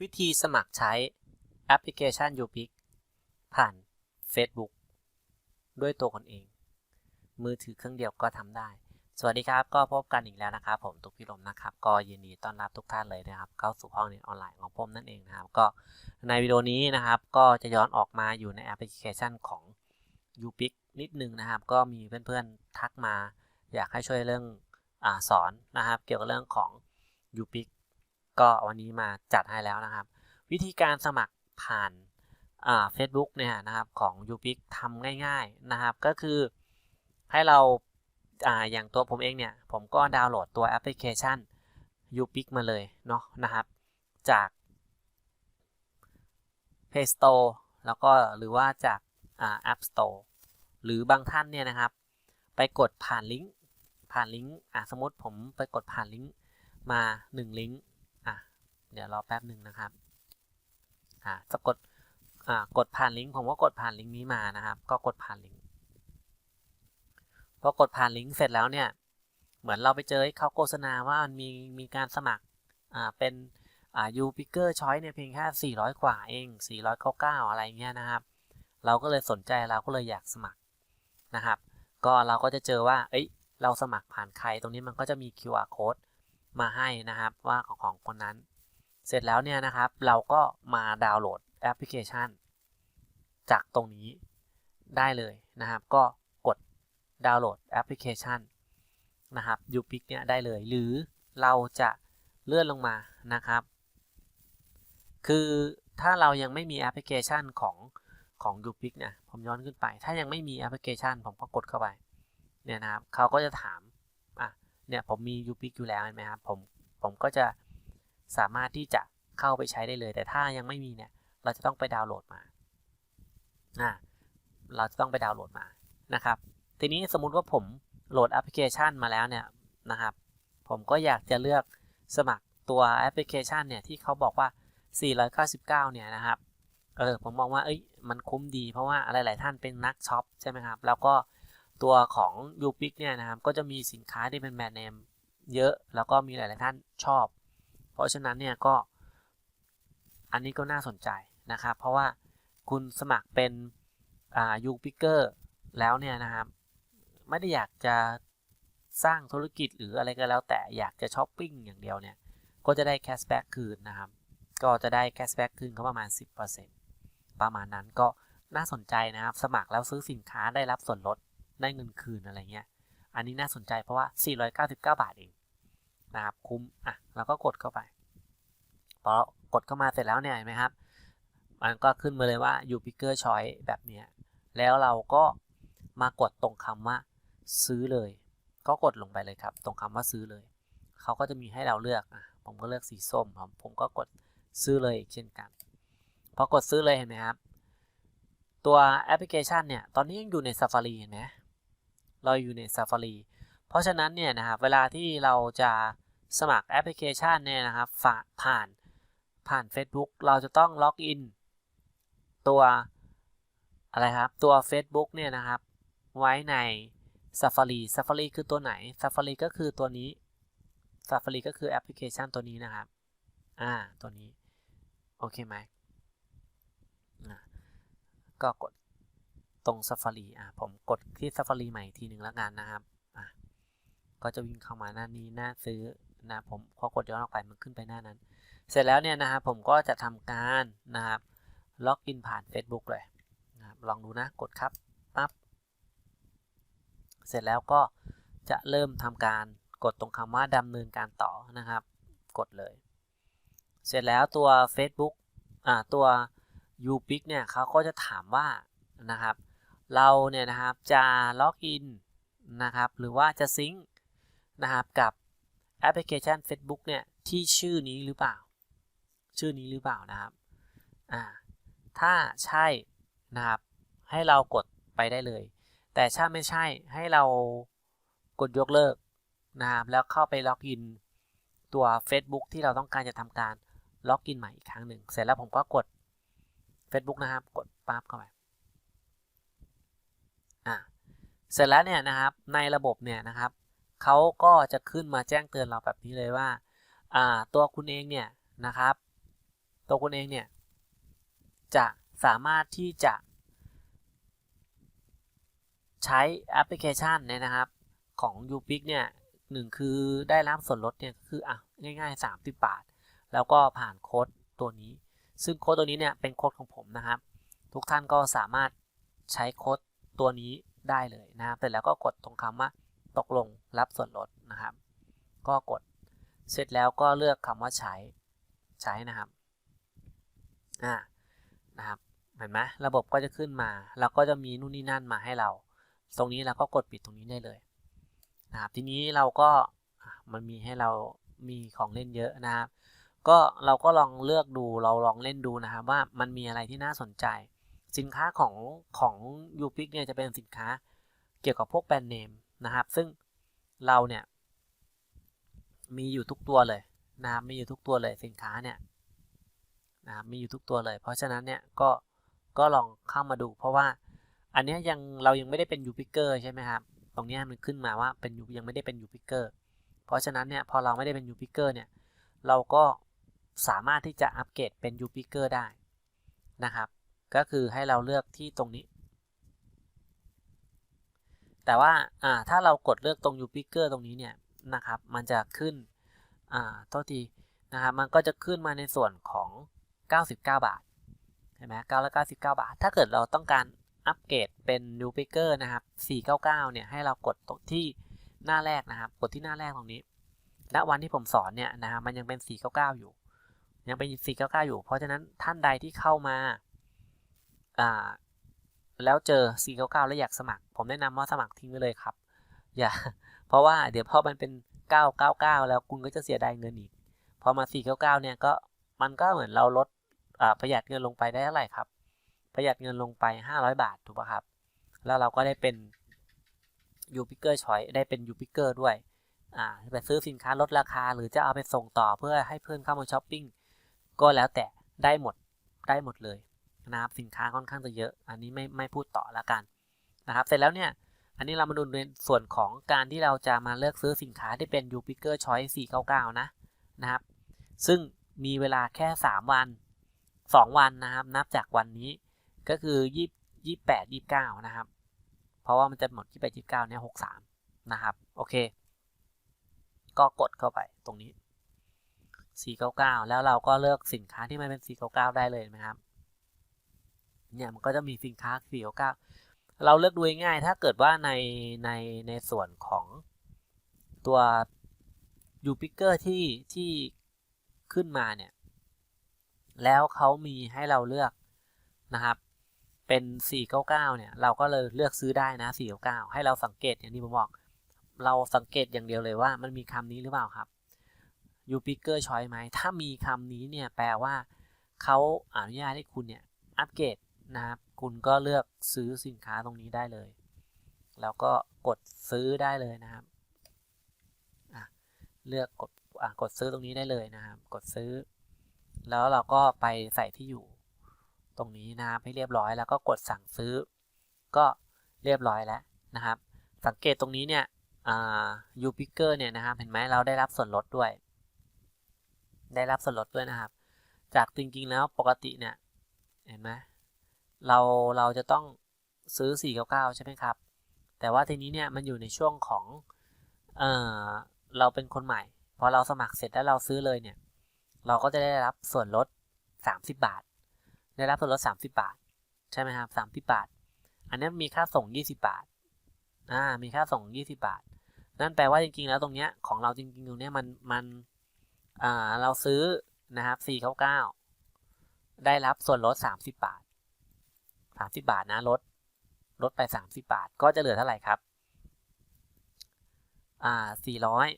วิธีสมัครใช้แอปพลิเคชัน u p i c ผ่าน Facebook ด้วยตัวคนเอง มือถือเครื่องเดียวก็ทำได้ สวัสดีครับ ก็พบกันอีกแล้วนะครับ ผมตุกพิรมนะครับ ก็ยินดีต้อนรับทุกท่านเลยนะครับ เข้าสู่ห้องเรียนออนไลน์ของผมนั่นเองนะครับ ก็ในวิดีโอนี้นะครับ ก็จะย้อนออกมาอยู่ในแอปพลิเคชันของ u p i c นิดนึงนะครับ ก็มีเพื่อนๆทักมา อยากให้ช่วยเรื่องอสอนนะครับ เกี่ยวกับเรื่องของ u p i c ก็วันนี้มาจัดให้แล้วนะครับ วิธีการสมัครผ่านเฟซบุ๊กเนี่ยนะครับของ u p i c ทำง่าย ๆนะครับ ก็คือให้เราอาอย่างตัวผมเองเนี่ย ผมก็ดาวน์โหลดตัวแอปพลิเคชัน u p i c มาเลยเนาะนะครับ จาก Play Store แล้วก็หรือว่าจากอ่า App Store หรือบางท่านเนี่ยนะครับ ไปกดผ่านลิงก์ผ่านลิงก์สมมติผมไปกดผ่านลิงก์มา 1 ลิงก์ เดี๋ยวรอแป๊บหนึ่งนะครับอะสะกดอ่ากดผ่านลิงก์ผมก็กดผ่านลิงก์นี้มานะครับ ก็กดผ่านลิงก์พอกดผ่านลิงก์เสร็จแล้วเนี่ย เหมือนเราไปเจอเขาโฆษณาว่ามันมีมีการสมัครอ่าเป็นอ่ายูพิเกอร์ช้อยเนี่ยเพียงแค่ 400 กว่าเอง 499 อะไรเงี้ยนะครับ เราก็เลยสนใจเราก็เลยอยากสมัครนะครับ ก็เราก็จะเจอว่า เอ้ยเราสมัครผ่านใครตรงนี้มันก็จะมี QR code มาให้นะครับว่าของของคนนั้น เสร็จแล้วเนี่ยนะครับ เราก็มาดาวน์โหลดแอปพลิเคชัน จากตรงนี้ได้เลยนะครับ ก็กดดาวน์โหลดแอปพลิเคชันนะครับ u p i c เนี่ยได้เลย หรือเราจะเลื่อนลงมานะครับ คือถ้าเรายังไม่มีแอปพลิเคชันของของ u p i c เนี่ยผมย้อนขึ้นไป ถ้ายังไม่มีแอปพลิเคชัน ผมก็กดเข้าไปเนี่ยนะครับเขาก็จะถามอะเนี่ยผมมี u p i c อยู่แล้วเห็นไหมครับผมผมก็จะ สามารถที่จะเข้าไปใช้ได้เลย แต่ถ้ายังไม่มีเนี่ย เราจะต้องไปดาวน์โหลดมาอะเราจะต้องไปดาวน์โหลดมานะครับ ทีนี้สมมุติว่าผมโหลดแอปพลิเคชันมาแล้วเนี่ยนะครับ ผมก็อยากจะเลือกสมัครตัวแอปพลิเคชันเนี่ยที่เขาบอกว่า 499 เนี่ยนะครับ เออ ผมมองว่า เอ้ย มันคุ้มดี เพราะว่าอะไรหลายท่านเป็นนักช็อปใช่ไหมครับ แล้วก็ตัวของ u p i c เนี่ยนะครับ ก็จะมีสินค้าที่เป็นแบรนด์เนมเยอะ แล้วก็มีหลาย ๆ ท่านชอบ เพราะฉะนั้นเนี่ยก็อันนี้ก็น่าสนใจนะครับ เพราะว่าคุณสมัครเป็นอ่า u p i c อร์แล้วเนี่ยนะครับ ไม่ได้อยากจะสร้างธุรกิจหรืออะไรก็แล้วแต่อยากจะช้อปปิ้งอย่างเดียวเนี่ย ก็จะได้แคชแบ็กคืนนะครับ ก็จะได้แคชแบ็กคืนก็ประมาณ 10%ประมาณนั้นก็น่าสนใจนะครับ สมัครแล้วซื้อสินค้าได้รับส่วนลดได้เงินคืนอะไรเงี้ย อันนี้น่าสนใจเพราะว่า 499 บาทเอง นะครับคุ้มอะเราก็กดเข้าไปพอกดเข้ามาเสร็จแล้วเนี่ยเห็นไหมครับ มันก็ขึ้นมาเลยว่า u p i c k e r Choice แบบนี้แล้วเราก็มากดตรงคำว่าซื้อเลย ก็กดลงไปเลยครับ ตรงคำว่าซื้อเลยเขาก็จะมีให้เราเลือกอะผมก็เลือกสีส้มครับผมก็กดซื้อเลยเช่นกันพอกดซื้อเลยเห็นไหมครับ ตัวแอปพลิเคชันเนี่ย ตอนนี้ยังอยู่ใน Safari เห็นไหมเราอยู่ใน Safari เพราะฉะนั้นเนี่ยนะครับเวลาที่เราจะสมัครแอปพลิเคชันเนี่ยนะครับผ่านผ่าน Facebook เราจะต้องล็อกอินตัวอะไรครับตัว Facebook เนี่ยนะครับไว้ใน Safari Safari คือตัวไหน Safari ก็คือตัวนี้ Safari ก็คือแอปพลิเคชันตัวนี้นะครับอ่าตัวนี้ โอเคไหมก็กดตรง Safari อะผมกดที่ Safari ใหม่ทีหนึ่งแล้วกันนะครับ ก็จะวิ่งเข้ามาหน้านี้หน้าซื้อนะผมพอกดย้อนออกไปมันขึ้นไปหน้านั้น เสร็จแล้วเนี่ยนะครับผมก็จะทำการนะครับล็อกอินผ่าน Facebook เลยนะครับลองดูนะกดครับปั๊บเสร็จแล้วก็จะเริ่มทำการกดตรงคำว่าดำเนินการต่อนะครับ กดเลย เสร็จแล้วตัว Facebook อ่าตัว u p i c เนี่ยเขาก็จะถามว่านะครับ เราเนี่ยนะครับจะล็อกอินนะครับ หรือว่าจะซิงค์ นะครับกับแอปพลิเคชัน Facebook เนี่ยที่ชื่อนี้หรือเปล่า ชื่อนี้หรือเปล่านะครับอ่าถ้าใช่นะครับให้เรากดไปได้เลย แต่ถ้าไม่ใช่ให้เรากดยกเลิกนะครับแล้วเข้าไปล็อกอินตัว Facebook ที่เราต้องการจะทำการล็อกอินใหม่อีกครั้งหนึ่ง เสร็จแล้วผมก็กด Facebook นะครับ กดปั๊บเข้าไปอ่าเสร็จแล้วเนี่ยนะครับในระบบเนี่ยนะครับ เขาก็จะขึ้นมาแจ้งเตือนเราแบบนี้เลยว่าตัวคุณเองเนี่ยนะครับตตัวคุณเองเนี่ยจะสามารถที่จะ ใช้แอปพลิเคชันเนี่ยนะครับของ u p i c เนี่ยหนึ่งคือได้รับส่วนลดเนี่ยคืออะง่ายๆ 30 บาท แล้วก็ผ่านโค้ดตัวนี้ ซึ่งโค้ดตัวนี้เนี่ยเป็นโค้ดของผมนะครับ ทุกท่านก็สามารถใช้โค้ดตัวนี้ได้เลยนะครับเสร็จแล้วก็กดตรงคำว่า ตกลงรับส่วนลดนะครับ ก็กดเสร็จแล้วก็เลือกคำว่าใช้ใช้นะครับอ่านะครับเห็นไหมระบบก็จะขึ้นมา แล้วก็จะมีนู่นนี่นั่นมาให้เรา ตรงนี้เราก็กดปิดตรงนี้ได้เลยนะครับทีนี้เราก็มันมีให้เรามีของเล่นเยอะนะครับ ก็เราก็ลองเลือกดูเราลองเล่นดูนะครับ ว่ามันมีอะไรที่น่าสนใจ สินค้าของของ u p i c เนี่ยจะเป็นสินค้าเกี่ยวกับพวกแบรนด์เนม นะครับ ซึ่งเราเนี่ย มีอยู่ทุกตัวเลยนะครับมีอยู่ทุกตัวเลยสินค้าเนี่ยนะครับมีอยู่ทุกตัวเลย เพราะฉะนั้นเนี่ยก็ก็ลองเข้ามาดู เพราะว่าอันนี้ยังเรายังไม่ได้เป็นยูพิเกอร์ใช่ไหมครับตรงนี้มันขึ้นมาว่าเป็นยังไม่ได้เป็นยูพิเกอร์เพราะฉะนั้นเนี่ยพอเราไม่ได้เป็นยูพิเกอร์เนี่ยเราก็สามารถที่จะอัปเกรดเป็นยูพิเกอร์ได้นะครับ ก็คือให้เราเลือกที่ตรงนี้ แต่ว่าอ่าถ้าเรากดเลือกตรงยูพิเกอร์ตรงนี้เนี่ยนะครับมันจะขึ้นอ่าโทษทีนะครับมันก็จะขึ้นมาในส่วนของ 99 บาทเห็นไหม999บาท ถ้าเกิดเราต้องการอัปเกรดเป็นยูพิเกอร์นะครับ499เนี่ยให้เรากดตรงที่หน้าแรกนะครับ กดที่หน้าแรกตรงนี้ณวันที่ผมสอนเนี่ยนะครับมันยังเป็น499อยู่ ยังเป็น499อยู่ เพราะฉะนั้นท่านใดที่เข้ามาอ่า แล้วเจอ 499 แล้วอยากสมัคร ผมแนะนำว่าสมัครทิ้งไว้เลยครับ อย่า เพราะว่าเดี๋ยวพอมันเป็น 999 แล้วคุณก็จะเสียดายเงินอีก พอมา 499 เนี่ยก็มันก็เหมือนเราลดประหยัดเงินลงไปได้เท่าไหร่ครับ ประหยัดเงินลงไป 500 บาทถูกป่ะครับ แล้วเราก็ได้เป็นยูพิเกอร์ชอยได้เป็นยูพิเกอร์ด้วยอ่าไปซื้อสินค้าลดราคา หรือจะเอาไปส่งต่อเพื่อให้เพื่อนเข้ามาช้อปปิ้งก็แล้วแต่ได้หมดได้หมดเลย นะครับ สินค้าค่อนข้างจะเยอะ อันนี้ไม่ไม่พูดต่อละกันนะครับ เสร็จแล้วเนี่ยอันนี้เรามาดูในส่วนของการที่เราจะมาเลือกซื้อสินค้าที่เป็น u p i c e r Choice 499 นะนะครับ ซึ่งมีเวลาแค่ 3 วัน 2 วันนะครับ นับจากวันนี้ก็คือ20 28 29นะครับ เพราะว่ามันจะหมด28 29เนี่ย63นะครับ โอเค ก็กดเข้าไปตรงนี้499แล้วเราก็เลือกสินค้าที่มันเป็น499ได้เลยนะครับ เนี่ยมันก็จะมีสินค้า499เราเลือกดูง่ายถ้าเกิดว่าในในในส่วนของตัวยูพิกเกอร์ที่ที่ขึ้นมาเนี่ย แล้วเขามีให้เราเลือกนะครับ เป็น 499 เนี่ย เราก็เลยเลือกซื้อได้นะ 499 ให้เราสังเกตอย่างที่ผมบอก เราสังเกตอย่างเดียวเลยว่ามันมีคำนี้หรือเปล่าครับยูพิกเกอร์ชอยไหม ถ้ามีคำนี้เนี่ย แปลว่าเขาอนุญาตให้คุณเนี่ย อัปเกรด นะครับคุณก็เลือกซื้อสินค้าตรงนี้ได้เลย แล้วก็กดซื้อได้เลยนะครับเลือกกดกดซื้อตรงนี้ได้เลยนะครับ กดซื้อ แล้วเราก็ไปใส่ที่อยู่ตรงนี้นะครับให้เรียบร้อยแล้วก็กดสั่งซื้อ ก็เรียบร้อยแล้วนะครับ สังเกตตรงนี้เนี่ยยูพิกเกอร์เนี่ยนะครับ เห็นไหมเราได้รับส่วนลดด้วย ได้รับส่วนลดด้วยนะครับ จากจริงๆแล้วปกติเนี่ย เห็นไหม เราเราจะต้องซื้อ 499 ใช่ไหมครับ แต่ว่าทีนี้เนี่ยมันอยู่ในช่วงของเออเราเป็นคนใหม่ พอเราสมัครเสร็จแล้วเราซื้อเลยเนี่ย เราก็จะได้รับส่วนลด 30 บาท ได้รับส่วนลด 30 บาท ใช่ไหมครับ 30 บาท อันนี้มีค่าส่ง 20 บาท อ่า มีค่าส่ง 20 บาท นั่นแปลว่าจริงๆ แล้วตรงเนี้ยของเราจริงๆตรงเนี้ยมันมัน อ่า เราซื้อนะครับ 499 ได้รับส่วนลด 30 บาท 30 บาทนะลดลดไป 30 บาท ก็จะเหลือเท่าไหร่ครับ อ่าสี่ร้อย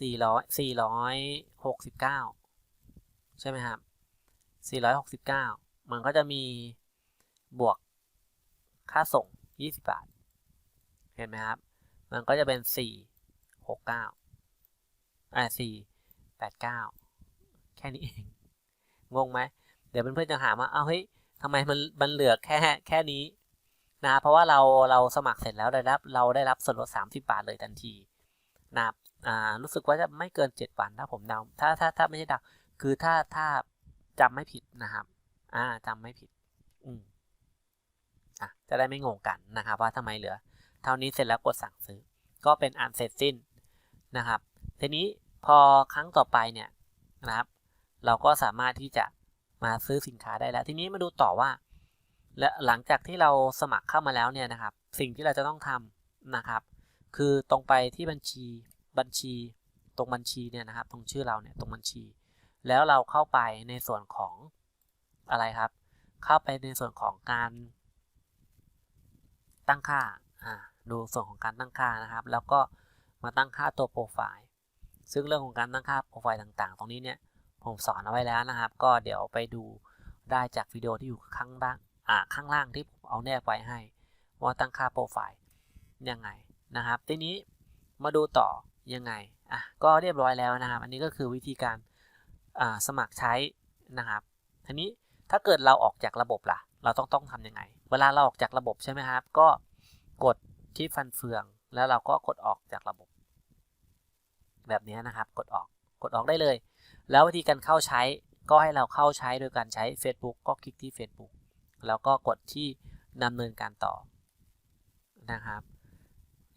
สี่ร้อยสี่ร้อยหกสิบเก้าใช่ไหมครับสี่ร้อยหกสิบเก้ามันก็จะมีบวกค่าส่งยี่สิบบาท เห็นไหมครับ มันก็จะเป็นสี่หกเก้าอ่าสี่แปดเก้าแค่นี้เอง งงไหม เดี๋ยวเพื่อนๆจะถามว่า เอาเฮ้ย ทำไมมันมันเหลือแค่แค่นี้นะเพราะว่าเราเราสมัครเสร็จแล้วได้รับเราได้รับส่วนลด 30 บาทเลยทันทีนะอ่ารู้สึกว่าจะไม่เกิน 7 วันถ้าผมเดาถ้าถ้าถ้าไม่ใช่เดาคือถ้าถ้าจำไม่ผิดนะครับ อ่าจำไม่ผิด อืมอะจะได้ไม่งงกันนะครับ ว่าทำไมเหลือ เท่านี้เสร็จแล้วกดสั่งซื้อ ก็เป็นอันเสร็จสิ้นนะครับ ทีนี้พอครั้งต่อไปเนี่ยนะครับ เราก็สามารถที่จะ มาซื้อสินค้าได้แล้ว ทีนี้มาดูต่อว่า และหลังจากที่เราสมัครเข้ามาแล้วเนี่ยนะครับ สิ่งที่เราจะต้องทำนะครับ คือตรงไปที่บัญชีบัญชี ตรงบัญชีเนี่ยนะครับ ตรงชื่อเราเนี่ยตรงบัญชี แล้วเราเข้าไปในส่วนของอะไรครับ เข้าไปในส่วนของการ ตั้งค่าอ่าดูส่วนของการตั้งค่านะครับ แล้วก็มาตั้งค่าตัวโปรไฟล์ซึ่งเรื่องของการตั้งค่าโปรไฟล์ต่างๆ ตรงนี้เนี่ย ผมสอนเอาไว้แล้วนะครับ ก็เดี๋ยวไปดูได้จากวิดีโอที่อยู่ข้างล่างอ่าข้างล่างที่ผมเอาแนบไว้ให้ ว่าตั้งค่าโปรไฟล์ยังไงนะครับ ทีนี้มาดูต่อยังไงอะก็เรียบร้อยแล้วนะครับ อันนี้ก็คือวิธีการสมัครใช้นะครับทีนี้ถ้าเกิดเราออกจากระบบล่ะ เราต้องต้องทำยังไง เวลาเราออกจากระบบใช่ไหมครับ ก็กดที่ฟันเฟือง แล้วเราก็กดออกจากระบบ แบบนี้นะครับ กดออก กดออกได้เลย แล้ววิธีการเข้าใช้ก็ให้เราเข้าใช้โดยการใช้ Facebook ก็คลิกที่ Facebook แล้วก็กดที่ดำเนินการต่อนะครับ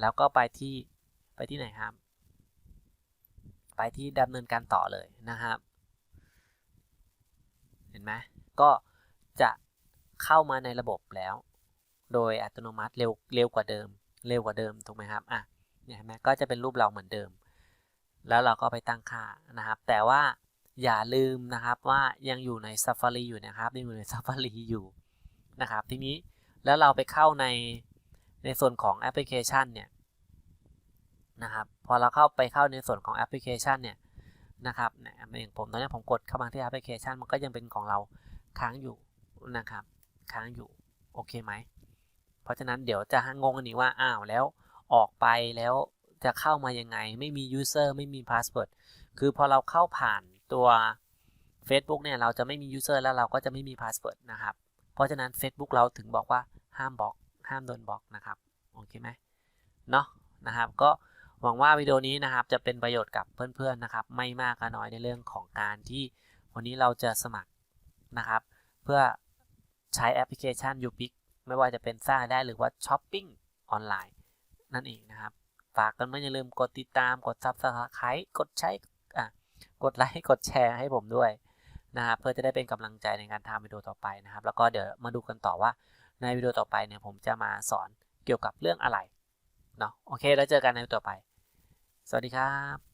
แล้วก็ไปที่ไปที่ไหนครับ ไปที่ดำเนินการต่อเลยนะครับ เห็นไหมก็จะเข้ามาในระบบแล้ว โดยอัตโนมัติเร็วเร็วกว่าเดิม เร็วกว่าเดิมถูกไหมครับอะเนี่ยเห็นไหมก็จะเป็นรูปเราเหมือนเดิม แล้วเราก็ไปตั้งค่านะครับ แต่ว่าอย่าลืมนะครับว่ายังอยู่ใน Safari อยู่นะครับยังอยู่ใน Safari อยู่นะครับ ทีนี้แล้วเราไปเข้าในในส่วนของแอปพลิเคชันเนี่ยนะครับ พอเราเข้าไปเข้าในส่วนของแอปพลิเคชันเนี่ยนะครับเนี่ยอย่างผมตอนนี้ผมกดเข้ามาที่แอปพลิเคชัน มันก็ยังเป็นของเราค้างอยู่นะครับ ค้างอยู่โอเคไหม เพราะฉะนั้นเดี๋ยวจะงงกันอีกว่าอ้าวแล้วออกไปแล้ว จะเข้ามายังไง ไม่มี user ไม่มี password คือพอเราเข้าผ่านตัว Facebook เนี่ยเราจะไม่มี user แล้วเราก็จะไม่มี password นะครับ เพราะฉะนั้น Facebook เราถึงบอกว่าห้ามบล็อก ห้ามโดนบล็อกนะครับ โอเคไหมเนาะนะครับ ก็หวังว่าวิดีโอนี้นะครับจะเป็นประโยชน์กับเพื่อนๆนะครับ ไม่มากก็น้อยในเรื่องของการที่วันนี้เราจะสมัครนะครับ เพื่อใช้แอปพลิเคชัน u p i c ไม่ว่าจะเป็นสร้าได้หรือว่าช้อปปิ้งออนไลน์นั่นเองนะครับ ฝากกันไม่อย่าลืมกดติดตามกดซับสไครต์กดใช้อะกดไลค์กดแชร์ให้ผมด้วยนะครับเพื่อจะได้เป็นกำลังใจในการทำวิดีโอต่อไปนะครับ แล้วก็เดี๋ยวมาดูกันต่อว่าในวิดีโอต่อไปเนี่ยผมจะมาสอนเกี่ยวกับเรื่องอะไรเนาะโอเค แล้วเจอกันในวิดีโอต่อไป สวัสดีครับ